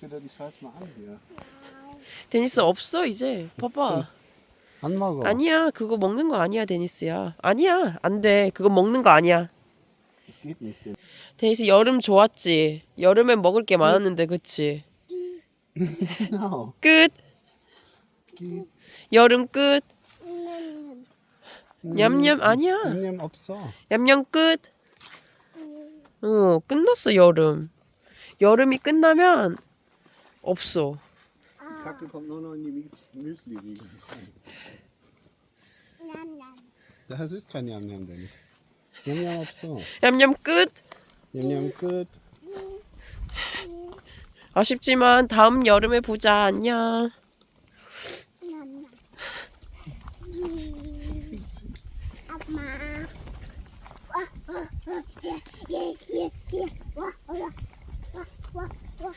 dir den Scheiß mal an hier. 데니스 없어 이제. 봐봐. 안 먹어. 아니야 그거 먹는 거 아니야 데니스야. 아니야 안 돼. 그거 먹는 거 아니야. Geht nicht. 데니스 여름 좋았지. 여름엔 먹을 게 많았는데 그치? Genau. 끝. Geht. 여름 끝. 냠냠 아니야. 냠냠 없어. 냠냠 끝. 어 끝났어 여름. 여름이 끝나면 없어. Die Kacke kommt nur noch in die Müs- Müsli-Riegel. Das ist kein 냠냠, Dennis. 냠냠 없어. 냠냠 끝. 냠냠 끝. 아쉽지만 다음 여름에 보자. 안녕. 엄마. 와, 와, 와, 예, 예, 예, 와,